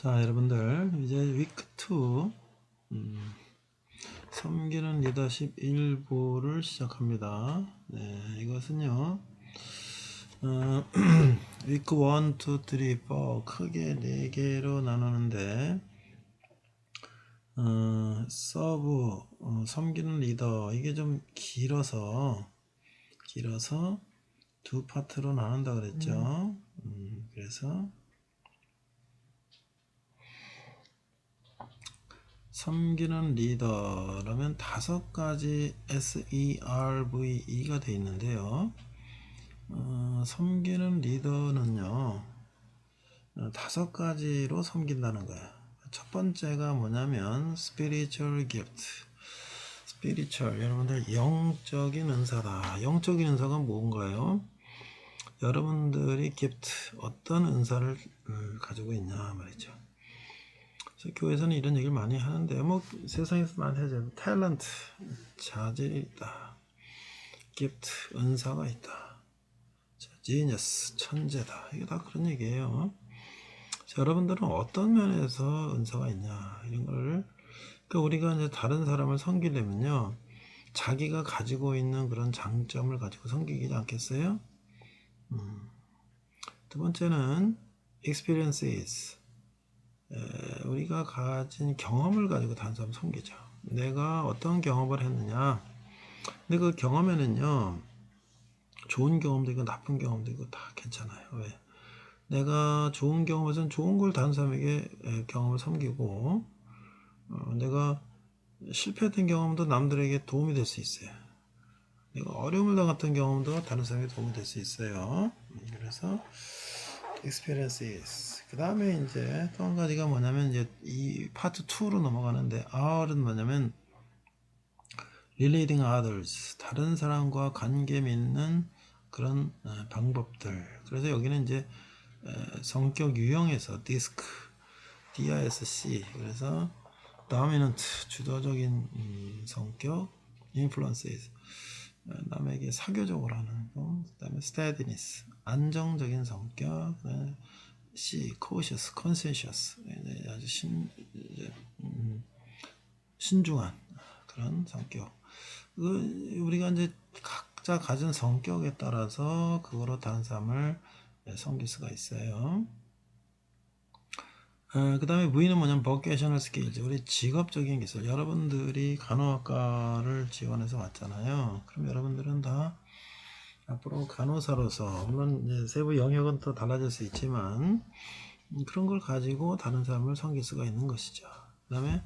자, 여러분들 이제 위크 2 음, 섬기는 리더십 일부를 시작합니다. 네, 이것은요. 어, 위크 1, 2, 3, 4 크게 4개로 나누는데 어, 서브 어, 섬기는 리더 이게 좀 길어서 길어서 두 파트로 나눈다 그랬죠. 음, 그래서 섬기는 리더라면 다섯 가지 S E R V E가 되어 있는데요. 어, 섬기는 리더는요, 어, 다섯 가지로 섬긴다는 거예요. 첫 번째가 뭐냐면 spiritual gift. spiritual 여러분들 영적인 은사다. 영적인 은사가 뭔가요? 여러분들이 gift 어떤 은사를 음, 가지고 있냐 말이죠. 교회에서는 이런 얘기를 많이 하는데 뭐 세상에서 많이 하죠. 탤런트 자질이 있다. gift 은사가 있다. 지니어스 천재다. 이게 다 그런 얘기예요. 자, 여러분들은 어떤 면에서 은사가 있냐 이런 걸 그러니까 우리가 이제 다른 사람을 섬기려면요 자기가 가지고 있는 그런 장점을 가지고 섬기지 않겠어요? 음. 두 번째는 experiences 에, 우리가 가진 경험을 가지고 다른 사람 섬기죠. 내가 어떤 경험을 했느냐. 근데 그 경험에는요 좋은 경험도 있고 나쁜 경험도 있고 다 괜찮아요. 왜? 내가 좋은 경험에서는 좋은 걸 다른 사람에게 에, 경험을 섬기고 어, 내가 실패했던 경험도 남들에게 도움이 될 수 있어요. 내가 어려움을 당했던 경험도 다른 사람에게 도움이 될 수 있어요. 음, 그래서 experiences. 그 다음에 이제 또 한 가지가 뭐냐면 이제 이 파트 2로 넘어가는데 R은 뭐냐면 relating others. 다른 사람과 관계 맺는 그런 어, 방법들. 그래서 여기는 이제 에, 성격 유형에서 디스크, DISC. 그래서 dominant 주도적인 음, 성격, influences. 어, 남에게 사교적으로 하는 거, 그다음에 steadiness 안정적인 성격, cautious, conscientious 이제 아주 신 음, 신중한 그런 성격. 그 우리가 이제 각자 가진 성격에 따라서 그거로 다른 사람을 예, 섬길 수가 있어요. 어, 그 다음에 V는 뭐냐면 vocational skills 우리 직업적인 기술 여러분들이 간호학과를 지원해서 왔잖아요 그럼 여러분들은 다 앞으로 간호사로서 물론 세부 영역은 또 달라질 수 있지만 음, 그런 걸 가지고 다른 사람을 섬길 수가 있는 것이죠. 그 다음에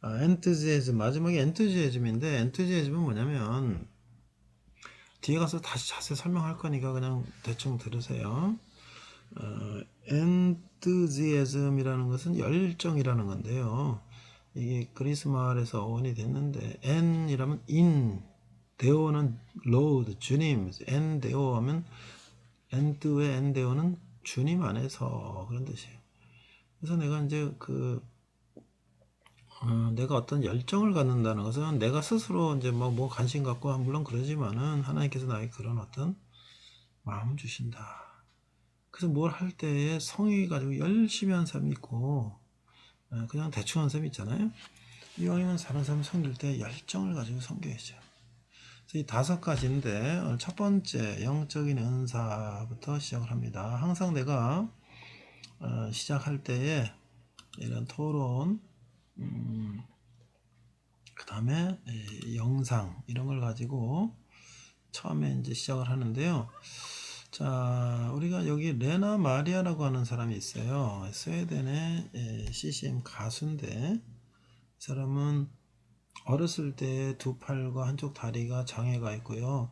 아, 엔투지에즘 마지막에 엔투지에즘인데 엔투지에즘은 뭐냐면 뒤에 가서 다시 자세히 설명할 거니까 그냥 대충 들으세요. 어, enthusiasm이라는 것은 열정이라는 건데요. 이게 그리스 말에서 어원이 됐는데 en이라면 in, 데오는 Lord, 주님, en데오 하면 en드의 en데오는 주님 안에서 그런 뜻이에요. 그래서 내가 이제 그 어, 내가 어떤 열정을 갖는다는 것은 내가 스스로 이제 뭐, 뭐 관심 갖고 물론 그러지만은 하나님께서 나에게 그런 어떤 마음을 주신다. 그래서 뭘 할 때에 성의 가지고 열심히 한 사람이 있고 어, 그냥 대충 한 사람이 있잖아요. 이왕이면 다른 사람 섬길 때 열정을 가지고 섬겨야죠. 이 다섯 가지인데 오늘 첫 번째 영적인 은사부터 시작을 합니다. 항상 내가 어, 시작할 때에 이런 토론, 음, 그 다음에 영상 이런 걸 가지고 처음에 이제 시작을 하는데요. 자, 우리가 여기 레나 마리아라고 하는 사람이 있어요. 스웨덴의 예, CCM 가수인데, 이 사람은 어렸을 때 두 팔과 한쪽 다리가 장애가 있고요.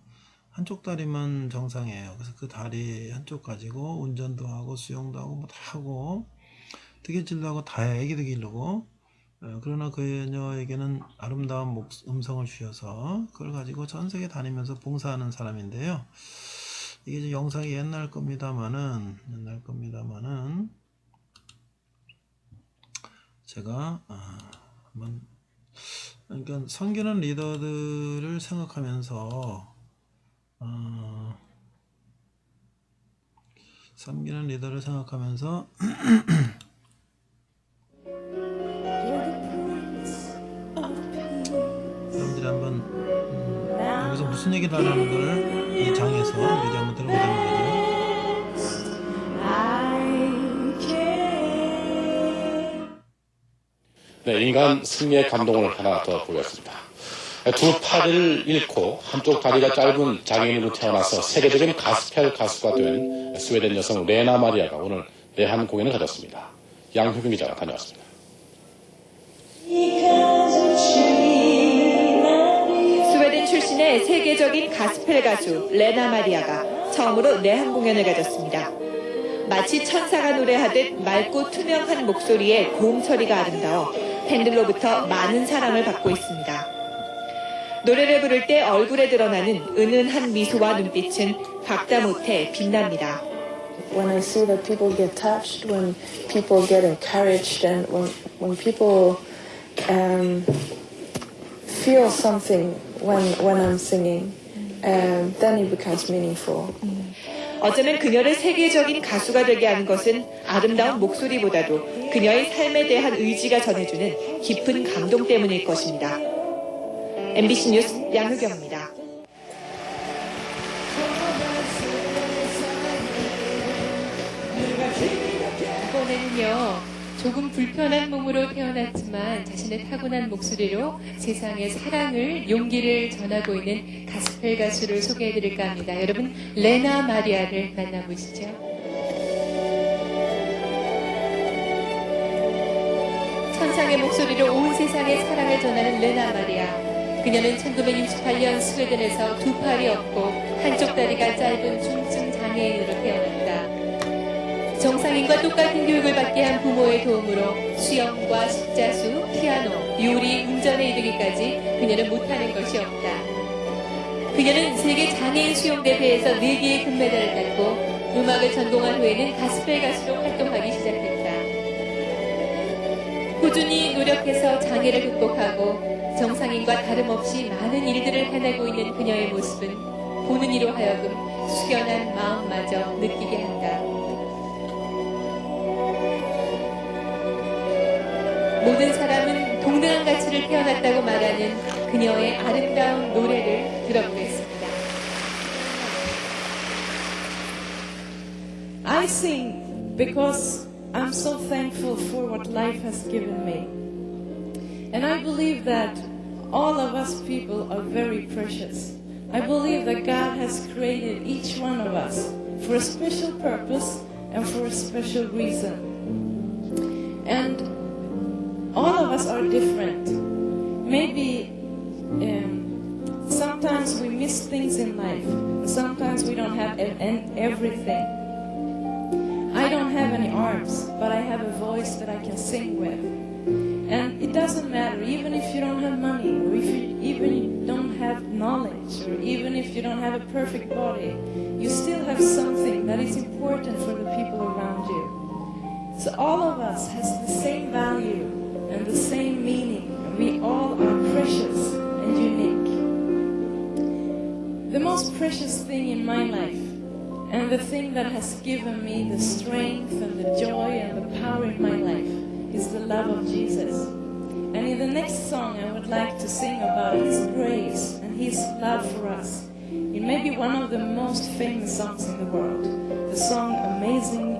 한쪽 다리만 정상이에요. 그래서 그 다리 한쪽 가지고 운전도 하고 수영도 하고 뭐 다 하고 뜨개질도 하고 다 해, 애기도 기르고 어, 그러나 그녀에게는 아름다운 목, 음성을 주셔서 그걸 가지고 전 세계 다니면서 봉사하는 사람인데요. 이게 이제 영상이 옛날 겁니다만은 옛날 겁니다만은 제가 아, 한번 그러니까 섬기는 리더들을 생각하면서 어, 섬기는 리더를 생각하면서 여러분들이 한번 음, 여기서 무슨 얘기를 하는 걸 이 장에서 미리 한번 들어보자는 거죠. 네, 인간 승리의 감동을 하나 더 보였습니다. 두 팔을 잃고 한쪽 다리가 짧은 장애인으로 태어나서 세계적인 가스펠 가수가 된 스웨덴 여성 레나 마리아가 오늘 내한 공연을 가졌습니다. 양효경 기자가 다녀왔습니다. 스웨덴 출신의 세계적인 가스펠 가수 레나 마리아가 처음으로 내한 공연을 가졌습니다. 마치 천사가 노래하듯 맑고 투명한 목소리에 고음 처리가 아름다워 팬들로부터 많은 사랑을 받고 있습니다. 노래를 부를 때 얼굴에 드러나는 은은한 미소와 눈빛은 박다 못해 빛납니다. when I see that people get touched, when people get encouraged, and when when people um, feel something when when I'm singing, um, then it becomes meaningful. 어쩌면 그녀를 세계적인 가수가 되게 하는 것은 아름다운 목소리보다도 그녀의 삶에 대한 의지가 전해주는 깊은 감동 때문일 것입니다. MBC 뉴스 양효경입니다. 이번에는요, 조금 불편한 몸으로 태어났지만 자신의 타고난 목소리로 세상에 사랑을, 용기를 전하고 있는 가스펠 가수를 소개해드릴까 합니다. 여러분, 레나 마리아를 만나보시죠. 천상의 목소리로 온 세상에 사랑을 전하는 레나 마리아. 그녀는 1968년 스웨덴에서 두 팔이 없고 한쪽 다리가 짧은 중 정상인과 똑같은 교육을 받게 한 부모의 도움으로 수영과 십자수, 피아노, 요리, 운전에 이르기까지 그녀는 못하는 것이 없다. 그녀는 세계 장애인 수영 대회에서 4개의 금메달을 땄고 음악을 전공한 후에는 가스펠 가수로 활동하기 시작했다. 꾸준히 노력해서 장애를 극복하고 정상인과 다름없이 많은 일들을 해내고 있는 그녀의 모습은 보는 이로 하여금 숙연한 마음마저 느끼게 한다. 모든 사람은 동등한 가치를 태어났다고 말하는 그녀의 아름다운 노래를 들어보겠습니다. I sing because I'm so thankful for what life has given me. And I believe that all of us people are very precious. I believe that God has created each one of us for a special purpose and for a special reason. Of us are different. Maybe um, sometimes we miss things in life. Sometimes we don't have everything. I don't have any arms, but I have a voice that I can sing with. And it doesn't matter, even if you don't have money, or if you even don't have knowledge, or even if you don't have a perfect body, you still have something that is important for the people around you. So all of us has the same value and the same meaning, we all are precious and unique. The most precious thing in my life and the thing that has given me the strength and the joy and the power in my life is the love of Jesus. And in the next song, I would like to sing about His grace and His love for us. It may be one of the most famous songs in the world, the song Amazing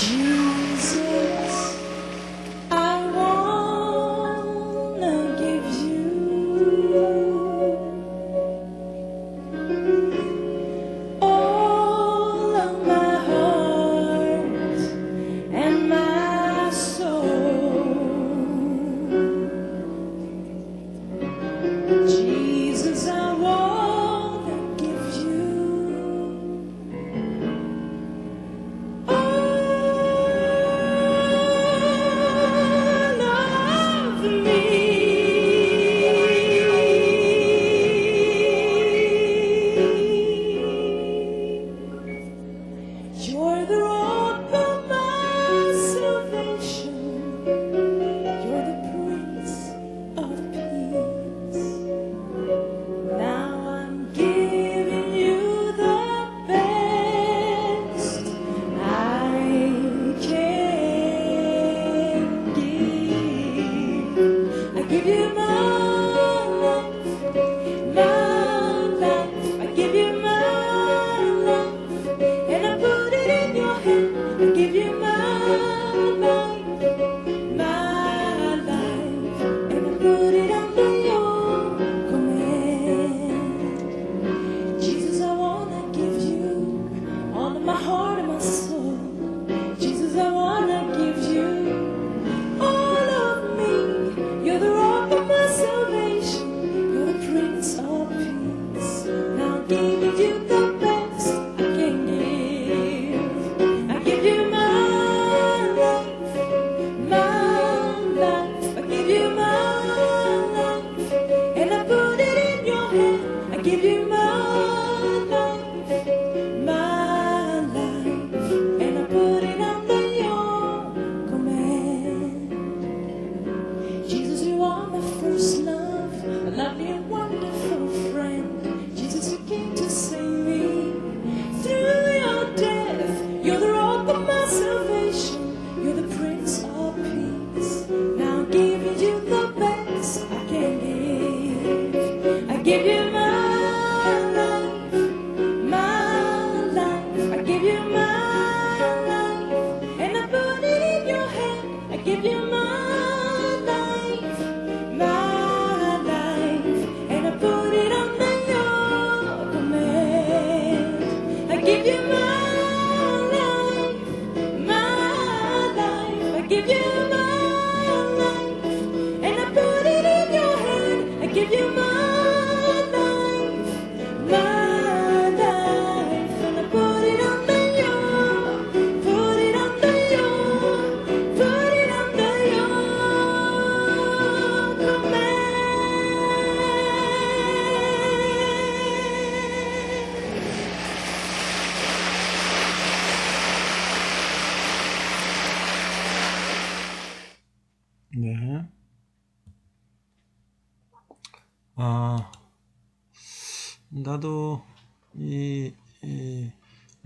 you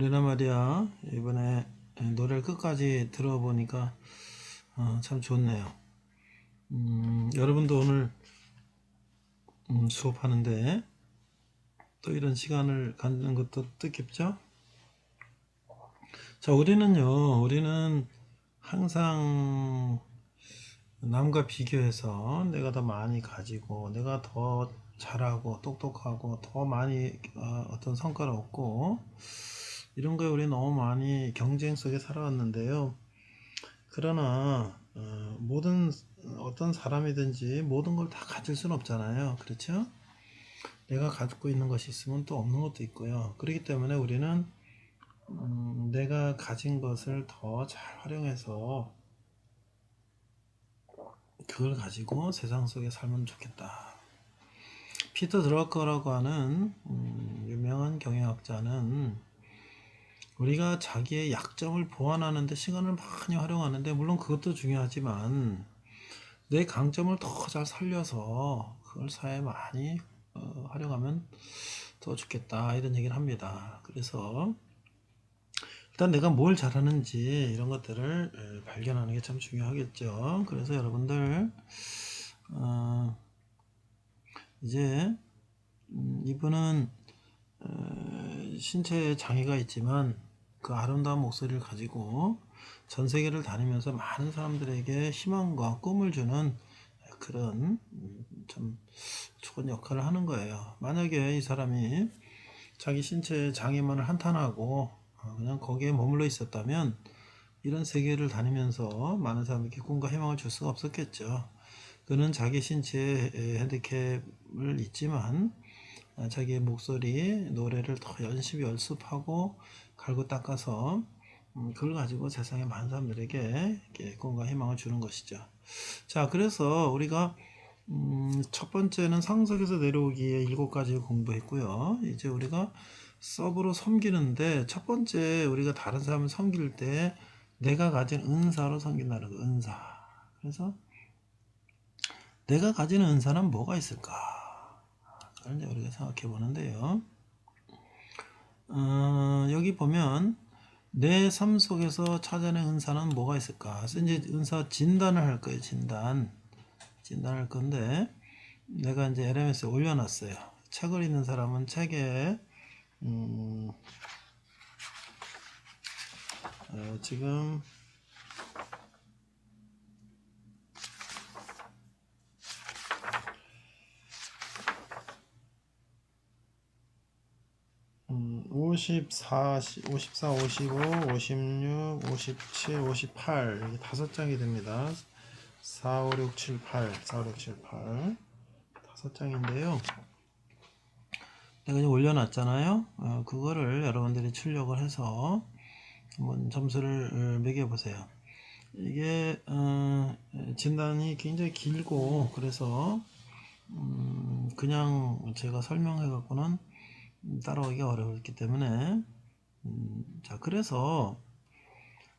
레나 마리아 이번에 노래를 끝까지 들어보니까 어, 참 좋네요. 음, 여러분도 오늘 음, 수업하는데 또 이런 시간을 갖는 것도 뜻깊죠? 자, 우리는요, 우리는 항상 남과 비교해서 내가 더 많이 가지고 내가 더 잘하고 똑똑하고 더 많이 어, 어떤 성과를 얻고 이런 거에 우리 너무 많이 경쟁 속에 살아왔는데요. 그러나 어, 모든 어떤 사람이든지 모든 걸 다 가질 수는 없잖아요. 그렇죠? 내가 갖고 있는 것이 있으면 또 없는 것도 있고요. 그렇기 때문에 우리는 음, 내가 가진 것을 더 잘 활용해서 그걸 가지고 세상 속에 살면 좋겠다. 피터 드러커라고 하는 음, 유명한 경영학자는 우리가 자기의 약점을 보완하는 데 시간을 많이 활용하는데 물론 그것도 중요하지만 내 강점을 더 잘 살려서 그걸 사회에 많이 어, 활용하면 더 좋겠다 이런 얘기를 합니다. 그래서 일단 내가 뭘 잘하는지 이런 것들을 에, 발견하는 게 참 중요하겠죠. 그래서 여러분들 어, 이제 음, 이분은 어, 신체에 장애가 있지만 그 아름다운 목소리를 가지고 전 세계를 다니면서 많은 사람들에게 희망과 꿈을 주는 그런 음, 참 좋은 역할을 하는 거예요. 만약에 이 사람이 자기 신체 장애만을 한탄하고 어, 그냥 거기에 머물러 있었다면 이런 세계를 다니면서 많은 사람에게 꿈과 희망을 줄 수가 없었겠죠. 그는 자기 신체에 에, 핸디캡을 있지만 아, 자기의 목소리, 노래를 더 열심히 연습하고 갈고 닦아서 음, 그걸 가지고 세상의 많은 사람들에게 꿈과 희망을 주는 것이죠. 자, 그래서 우리가 음, 첫 번째는 상석에서 내려오기에 일곱 가지를 공부했고요. 이제 우리가 서브로 섬기는데 첫 번째 우리가 다른 사람을 섬길 때 내가 가진 은사로 섬긴다는 거, 은사. 그래서 내가 가진 은사는 뭐가 있을까? 그걸 이제 우리가 생각해 보는데요. 어, 여기 보면 내 삶 속에서 찾아낸 은사는 뭐가 있을까? 이제 은사 진단을 할 거예요. 진단. 진단할 건데 내가 이제 LMS에 올려놨어요. 책을 읽는 사람은 책에 음, 어, 지금 54, 54, 55, 56, 57, 58 이렇게 다섯 장이 됩니다. 4, 5, 6, 7, 8, 4, 5, 6, 7, 8 다섯 장인데요. 내가 이제 올려놨잖아요. 어, 그거를 여러분들이 출력을 해서 한번 점수를 어, 매겨보세요. 이게 어, 진단이 굉장히 길고 그래서 음, 그냥 제가 설명해 갖고는 따라오기가 어렵기 때문에 음, 자 그래서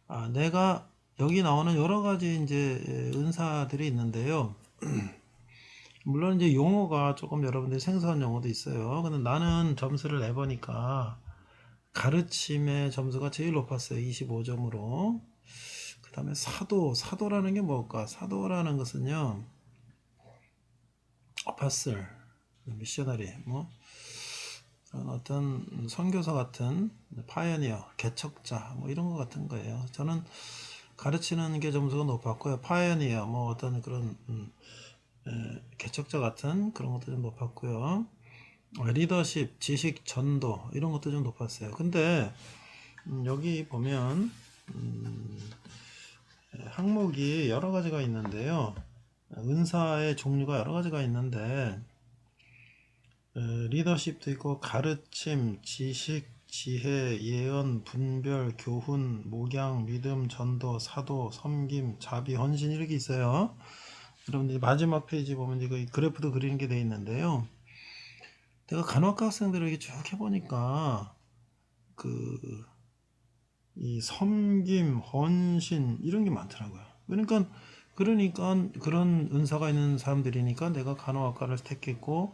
아, 내가 여기 나오는 여러 가지 이제 은사들이 있는데요. 물론 이제 용어가 조금 여러분들이 생소한 용어도 있어요. 근데 나는 점수를 내보니까 가르침의 점수가 제일 높았어요. 25점으로. 그 다음에 사도, 사도라는 게 뭘까? 사도라는 것은요, 아파슬, 미셔너리, 뭐, 그런 어떤 선교사 같은 파이어니어, 개척자, 뭐 이런 것 같은 거예요. 저는 가르치는 게 점수가 높았고요. 파이어니어, 뭐 어떤 그런, 음, 에, 개척자 같은 그런 것도 좀 높았고요. 어, 리더십, 지식, 전도 이런 것도 좀 높았어요. 근데 음, 여기 보면 음, 에, 항목이 여러 가지가 있는데요. 은사의 종류가 여러 가지가 있는데 에, 리더십도 있고 가르침, 지식, 지혜, 예언, 분별, 교훈, 목양, 믿음, 전도, 사도, 섬김, 자비, 헌신 이렇게 있어요. 여러분들이 마지막 페이지 보면 이거 이 그래프도 그리는 게 돼 있는데요. 내가 간호학과 학생들에게 쭉 해보니까 그 이 섬김, 헌신 이런 게 많더라고요. 그러니까 그러니까 그런 은사가 있는 사람들이니까 내가 간호학과를 택했고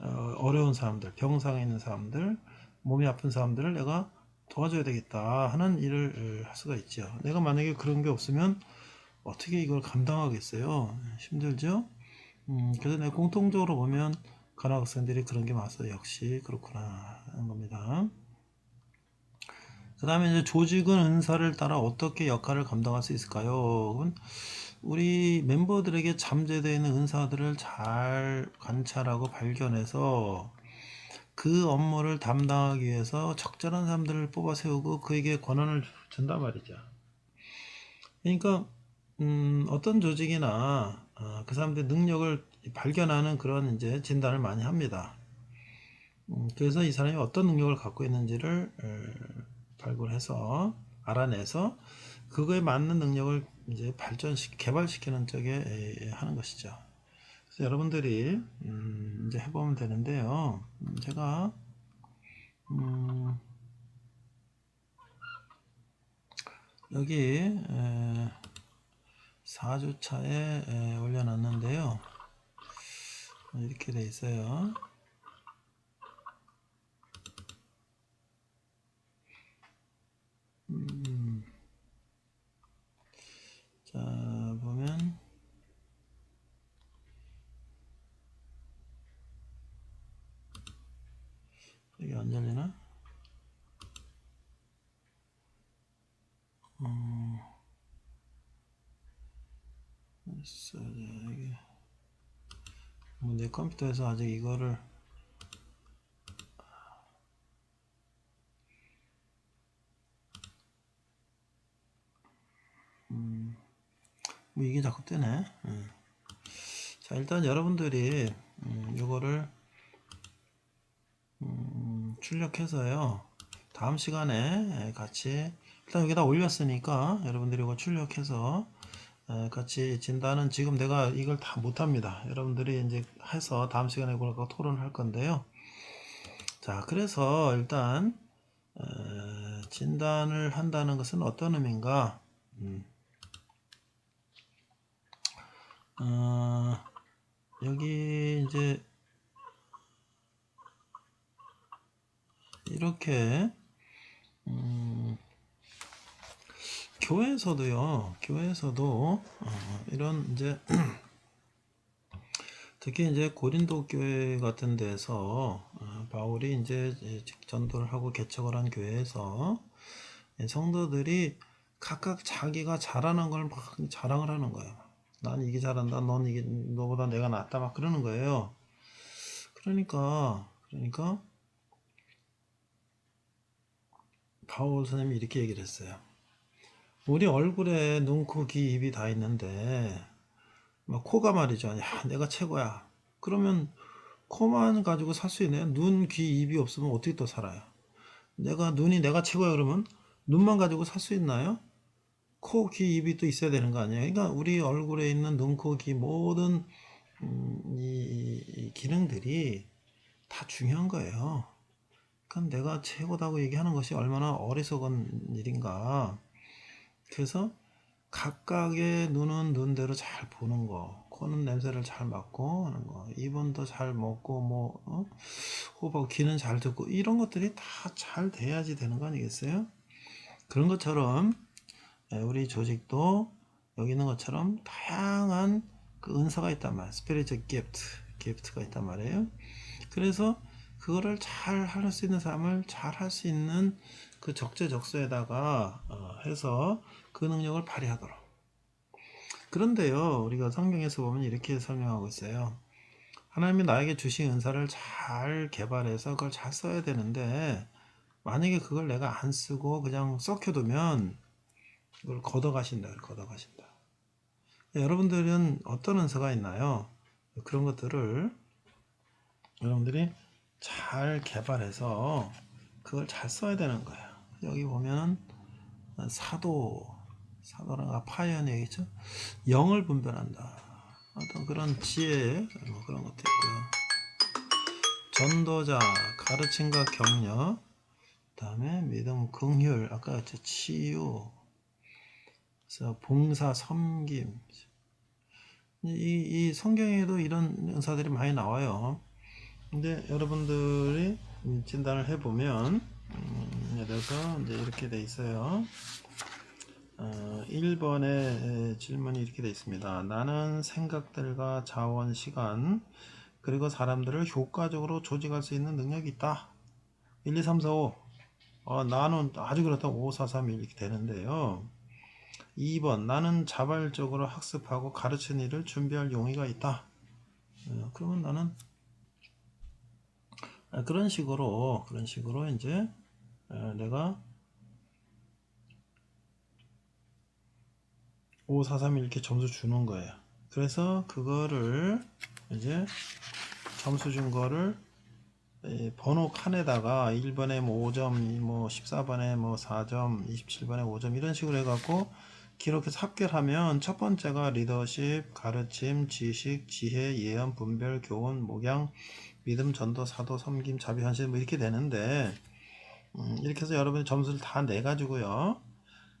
어, 어려운 사람들, 병상에 있는 사람들, 몸이 아픈 사람들을 내가 도와줘야 되겠다 하는 일을 할 수가 있죠. 내가 만약에 그런 게 없으면 어떻게 이걸 감당하겠어요? 힘들죠? 음, 그래서 내가 공통적으로 보면 간호학생들이 그런 게 많아서 역시 그렇구나 하는 겁니다. 그 다음에 이제 조직은 은사를 따라 어떻게 역할을 감당할 수 있을까요? 우리 멤버들에게 잠재되어 있는 은사들을 잘 관찰하고 발견해서 그 업무를 담당하기 위해서 적절한 사람들을 뽑아 세우고 그에게 권한을 준단 말이죠. 그러니까 음, 어떤 조직이나 어, 그 사람들의 능력을 발견하는 그런 이제 진단을 많이 합니다. 음, 그래서 이 사람이 어떤 능력을 갖고 있는지를 어, 발굴해서 알아내서 그거에 맞는 능력을 이제 발전시 개발시키는 쪽에 에, 하는 것이죠. 그래서 여러분들이 음, 이제 해보면 되는데요. 음, 제가 음, 여기 에, 4주차에 올려놨는데요. 이렇게 돼 있어요. 음, 자, 보면 여기 안 열리나? 음, 있어, 이게. 뭐 내 컴퓨터에서 아직 이거를 음, 뭐 이게 자꾸 뜨네. 음. 자, 일단 여러분들이 음, 이거를 음, 출력해서요. 다음 시간에 같이 일단 여기다 올렸으니까 여러분들이 이거 출력해서 에, 같이 진단은 지금 내가 이걸 다 못합니다. 여러분들이 이제 해서 다음 시간에 그걸 토론할 건데요. 자, 그래서 일단 에, 진단을 한다는 것은 어떤 의미인가? 음. 어, 여기 이제 이렇게 음, 교회에서도요, 교회에서도 어, 이런 이제 특히 이제 고린도 교회 같은 데서 어, 바울이 이제 전도를 하고 개척을 한 교회에서 성도들이 각각 자기가 잘하는 걸 막 자랑을 하는 거예요. 난 이게 잘한다, 넌 이게 너보다 내가 낫다 막 그러는 거예요. 그러니까 그러니까 바울 선생님이 이렇게 얘기를 했어요. 우리 얼굴에 눈, 코, 귀, 입이 다 있는데 막 코가 말이죠. 야, 내가 최고야. 그러면 코만 가지고 살 수 있나요? 눈, 귀, 입이 없으면 어떻게 또 살아요? 내가 눈이 내가 최고야 그러면 눈만 가지고 살 수 있나요? 코, 귀, 입이 또 있어야 되는 거 아니에요? 그러니까 우리 얼굴에 있는 눈, 코, 귀 모든 음, 이, 이 기능들이 다 중요한 거예요. 그러니까 내가 최고다고 얘기하는 것이 얼마나 어리석은 일인가. 그래서 각각의 눈은 눈대로 잘 보는 거, 코는 냄새를 잘 맡고 하는 거, 입은 더 잘 먹고 뭐 어? 호흡하고 귀는 잘 듣고 이런 것들이 다 잘 돼야지 되는 거 아니겠어요? 그런 것처럼 예, 우리 조직도 여기 있는 것처럼 다양한 그 은사가 있단 말이에요. 스피리트 기프트, 기프트가 있단 말이에요. 그래서 그거를 잘 할 수 있는 사람을 잘 할 수 있는 그 적재적소에다가 어, 해서 그 능력을 발휘하도록. 그런데요, 우리가 성경에서 보면 이렇게 설명하고 있어요. 하나님이 나에게 주신 은사를 잘 개발해서 그걸 잘 써야 되는데, 만약에 그걸 내가 안 쓰고 그냥 썩혀두면 그걸 걷어가신다, 걷어가신다. 여러분들은 어떤 은사가 있나요? 그런 것들을 여러분들이 잘 개발해서 그걸 잘 써야 되는 거예요. 여기 보면 사도, 사도랑 파이언이 여기 있죠. 영을 분별한다. 어떤 그런 지혜 뭐 그런 것도 있고요. 전도자, 가르침과 격려, 그 다음에 믿음, 긍휼, 아까. 치유, 그래서 봉사, 섬김. 이, 이 성경에도 이런 은사들이 많이 나와요. 근데 여러분들이 진단을 해보면 음, 예를 들어서 이제 이렇게 돼 있어요. 어, 1번의 질문이 이렇게 돼 있습니다. 나는 생각들과 자원, 시간 그리고 사람들을 효과적으로 조직할 수 있는 능력이 있다. 1, 2, 3, 4, 5. 어, 나는 아주 그렇다고 5, 4, 3 이렇게 되는데요. 2번 나는 자발적으로 학습하고 가르치는 일을 준비할 용의가 있다. 어, 그러면 나는 아, 그런 식으로 그런 식으로 이제 어, 내가 5, 4, 3 이렇게 점수 주는 거예요. 그래서 그거를 이제 점수 준 거를 이 번호 칸에다가 1번에 뭐 5점, 뭐 14번에 뭐 4점, 27번에 5점 이런 식으로 해갖고 기록해서 합결하면 첫 번째가 리더십, 가르침, 지식, 지혜, 예언, 분별, 교훈, 목양, 믿음, 전도, 사도, 섬김, 자비, 헌신 뭐 이렇게 되는데 음, 이렇게 해서 여러분이 점수를 다 내가지고요.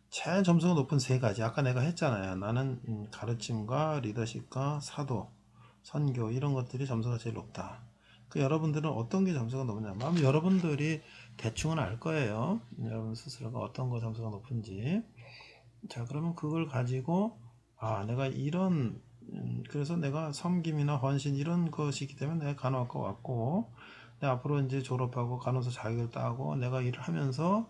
제일 점수가 높은 세 가지 아까 내가 했잖아요. 나는 음, 가르침과 리더십과 사도, 선교 이런 것들이 점수가 제일 높다. 그 여러분들은 어떤 게 점수가 높냐면 아마 여러분들이 대충은 알 거예요. 여러분 스스로가 어떤 거 점수가 높은지. 자 그러면 그걸 가지고 아 내가 이런 음, 그래서 내가 섬김이나 헌신 이런 것이기 때문에 내가 간호학과 왔고 내 앞으로 이제 졸업하고 간호사 자격을 따고 내가 일을 하면서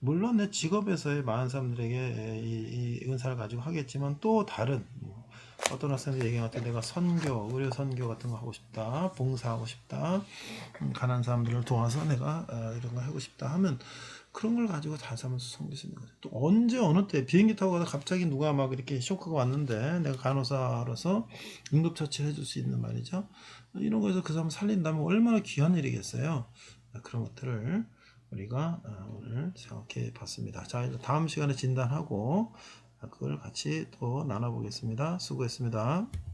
물론 내 직업에서의 많은 사람들에게 이, 이 은사를 가지고 하겠지만 또 다른 뭐 어떤 학생들 얘기한 것 같아 내가 선교, 의료 선교 같은 거 하고 싶다, 봉사하고 싶다, 음, 가난한 사람들을 도와서 내가 어, 이런 거 하고 싶다 하면 그런 걸 가지고 섬길 수 있는 거죠. 또 언제 어느 때 비행기 타고 가다 갑자기 누가 막 이렇게 쇼크가 왔는데 내가 간호사로서 응급처치를 해줄 수 있는 말이죠. 이런 거에서 그 사람 살린다면 얼마나 귀한 일이겠어요. 그런 것들을 우리가 어, 오늘 생각해 봤습니다. 자, 다음 시간에 진단하고 그걸 같이 또 나눠보겠습니다. 수고했습니다.